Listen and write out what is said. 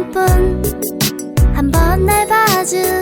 한 푼 한 번 날 봐준